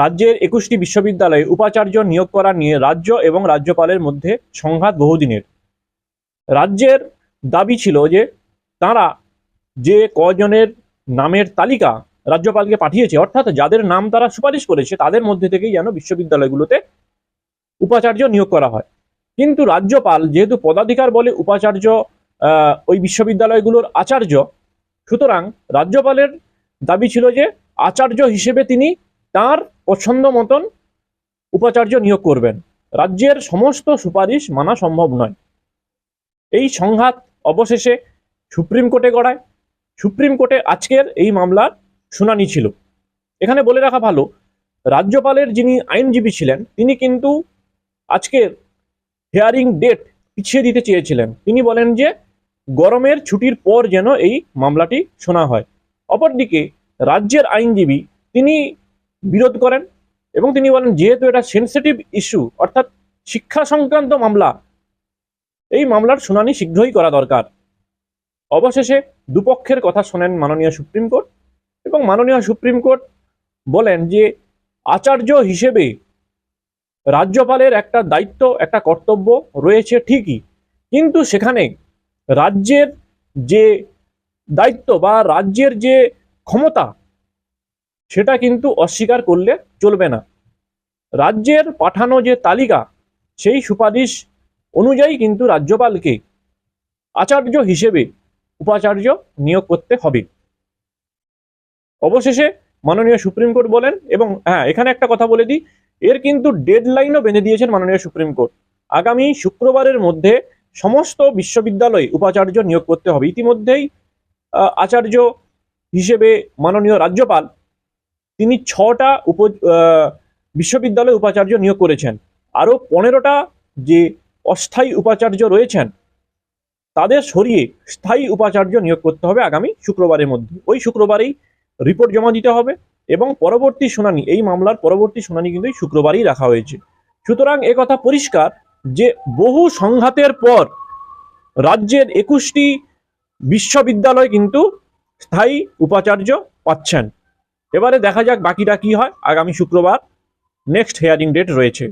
রাজ্যের একুশটি বিশ্ববিদ্যালয়ে উপাচার্য নিয়োগ করা নিয়ে রাজ্য এবং রাজ্যপালের মধ্যে সংঘাত বহুদিনের। রাজ্যের দাবি ছিল যে তারা যে কজনের নামের তালিকা রাজ্যপালকে পাঠিয়েছে, অর্থাৎ যাদের নাম তারা সুপারিশ করেছে, তাদের মধ্যে থেকেই যেন বিশ্ববিদ্যালয়গুলোতে উপাচার্য নিয়োগ করা হয়। কিন্তু রাজ্যপাল যেহেতু পদাধিকার বলে উপাচার্য ওই বিশ্ববিদ্যালয়গুলোর আচার্য, সুতরাং রাজ্যপালের দাবি ছিল যে আচার্য হিসেবে তিনি তার পছন্দ মতন উপাচার্য নিয়োগ করবেন। রাজ্যের সমস্ত সুপারিশ মানা সম্ভব নয়। এই সংঘাত অবশেষে সুপ্রিম কোর্টে গড়ায়। সুপ্রিম কোর্টে আজকের এই মামলার শুনানি ছিল। এখানে বলে রাখা ভালো, রাজ্যপালের যিনি আইনজীবী ছিলেন, তিনি কিন্তু আজকের হেয়ারিং ডেট পিছিয়ে দিতে চেয়েছিলেন। তিনি বলেন যে, গরমের ছুটির পর যেন এই মামলাটি শোনা হয়। অপরদিকে রাজ্যের আইনজীবী, তিনি বিরোধ করেন এবং তিনি বলেন, যেহেতু এটা সেন্সিটিভ ইস্যু অর্থাৎ শিক্ষা সংক্রান্ত মামলা, এই মামলার শুনানি শীঘ্রই করা দরকার। অবশেষে দুপক্ষের কথা শোনেন মাননীয় সুপ্রিম কোর্ট এবং মাননীয় সুপ্রিম কোর্ট বলেন যে, আচার্য হিসেবে রাজ্যপালের একটা দায়িত্ব, একটা কর্তব্য রয়েছে ঠিকই, কিন্তু সেখানে রাজ্যের যে দায়িত্ব বা রাজ্যের যে ক্ষমতা সেটা কিন্তু অস্বীকার করলে চলবে না। রাজ্যের পাঠানো যে তালিকা, সেই সুপারিশ অনুযায়ী কিন্তু রাজ্যপালকে আচার্য হিসেবে উপাচার্য নিয়োগ করতে হবে। অবশেষে মাননীয় সুপ্রিম কোর্ট বলেন, এবং হ্যাঁ এখানে একটা কথা বলে দিই, এর কিন্তু ডেডলাইনও বেঁধে দিয়েছেন মাননীয় সুপ্রিম কোর্ট। আগামী শুক্রবারের মধ্যে সমস্ত বিশ্ববিদ্যালয়ে উপাচার্য নিয়োগ করতে হবে। ইতিমধ্যেই আচার্য হিসেবে মাননীয় রাজ্যপাল তিনি ছটা উপ বিশ্ববিদ্যালয়ে উপাচার্য নিয়োগ করেছেন। আরও পনেরোটা যে অস্থায়ী উপাচার্য রয়েছেন, তাদের সরিয়ে স্থায়ী উপাচার্য নিয়োগ করতে হবে আগামী শুক্রবারের মধ্যে। ওই শুক্রবারেই রিপোর্ট জমা দিতে হবে এবং পরবর্তী শুনানি, এই মামলার পরবর্তী শুনানি কিন্তু শুক্রবারই রাখা হয়েছে। সুতরাং কথা পরিষ্কার যে বহু সংঘাতের পর রাজ্যের একুশটি বিশ্ববিদ্যালয় কিন্তু স্থায়ী উপাচার্য পাচ্ছেন। এবারে দেখা যাক বাকিটা কি হয় আগামী শুক্রবার। নেক্সট হেয়ারিং ডেট রয়েছে।